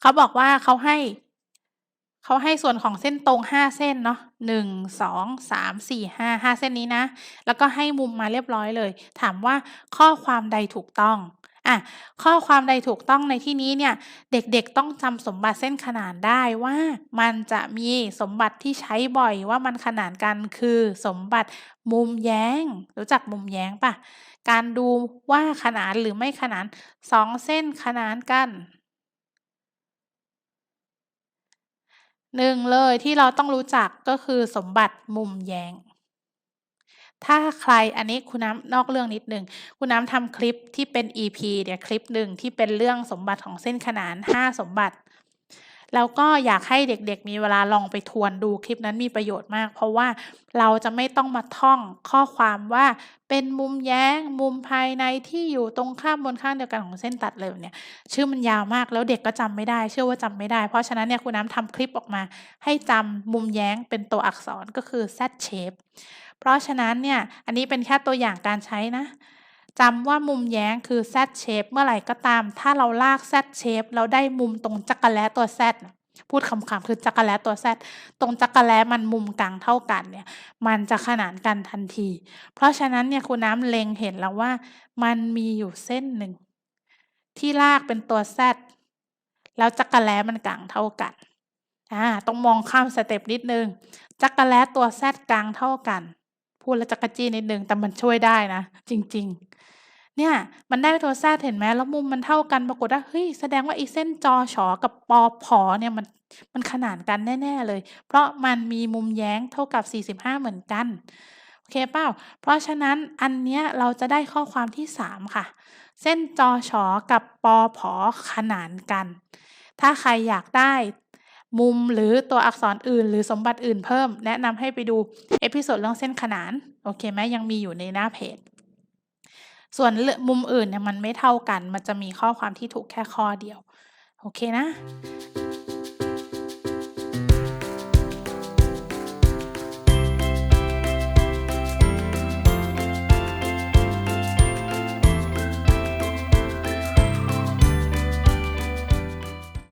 เขาบอกว่าเขาให้ เขาให้ส่วนของเส้นตรงห้าเส้นเนาะหนึ่งสองสามสี่ห้าห้าเส้นนี้นะ แล้วก็ให้มุมมาเรียบร้อยเลย ถามว่าข้อความใดถูกต้อง อะข้อความใดถูกต้องในที่นี้เนี่ยเด็กๆต้องจำสมบัติเส้นขนานได้ว่ามันจะมีสมบัติที่ใช้บ่อยว่ามันขนานกันคือสมบัติมุมแย้ง รู้จักมุมแย้งปล่า?การดูว่าขนานหรือไม่ขนาน2เส้นขนานกัน1เลยที่เราต้องรู้จักก็คือสมบัติมุมแย้ง ถ้าใครอันนี้คุณน้ำนอกเรื่องนิดหนึ่งคุณน้ำทำคลิปที่เป็น EP เดี๋ยคลิปหนึ่งที่เป็นเรื่องสมบัติของเส้นขนาน 5 สมบัติ แล้วก็อยากให้เด็กๆ มีเวลาลองไปทวนดูคลิปนั้นมีประโยชน์มาก เพราะว่าเราจะไม่ต้องมาท่องข้อความว่าเป็นมุมแย้ง มุมภายในที่อยู่ตรงข้ามบนข้างเดียวกันของเส้นตัดเลยเนี้ยชื่อมันยาวมากแล้วเด็กก็จำไม่ได้ เชื่อว่าจำไม่ได้ เพราะฉะนั้นเนี่ยคุณน้ำทำคลิปออกมา ให้จำมุมแย้งเป็นตัวอักษรก็คือ Z shape เพราะฉะนั้นเนี่ยอันนี้เป็นแค่ตัวอย่างการใช้นะ จำว่ามุมแย้งคือ Z shape เมื่อไหร่ก็ตาม ถ้าเราลาก Z shape แล้วได้มุมตรงจักระแล้ตัว Z พูดขำๆคือจักระแล้ตัว Z ตรงจักระแล้มันมุมกลางเท่ากันเนี่ย มันจะขนานกันทันที เพราะฉะนั้นเนี่ยคุณน้ำเล็งเห็นแล้วว่า มันมีอยู่เส้นหนึ่ง ที่ลากเป็นตัว Z แล้วจักระแล้มันกลางเท่ากันอ่าต้องมองข้ามสเต็ปนิดนึงจักระแล้ตัว Z กลางเท่ากัน พูดแล้วจักจี้นิดหนึ่งแต่มันช่วยได้นะ จริง ๆ เนี่ย มันได้ตัว Z เห็นไหมแล้วมุมมันเท่ากันปรากฏว่าเฮ้ยแสดงว่าไอ้เส้นจอฉอกับปอผอเนี่ยมันมันขนานกันแน่ ๆ เลย เพราะมันมีมุมแย้งเท่ากับ 45 เหมือนกันโอเคเปล่า?เพราะฉะนั้นอันเนี้ยเราจะได้ข้อความที่ 3 ค่ะ เส้นจอฉอกับปอผอขนานกัน ถ้าใครอยากได้ มุมหรือตัวอักษรอื่น หรือสมบัติอื่นเพิ่ม แนะนำให้ไปดูเอพิโซดเรื่องเส้นขนานโอเคไหม?ยังมีอยู่ในหน้าเพจ ส่วนมุมอื่นเนี่ยมันไม่เท่ากัน มันจะมีข้อความที่ถูกแค่ข้อเดียว โอเคนะ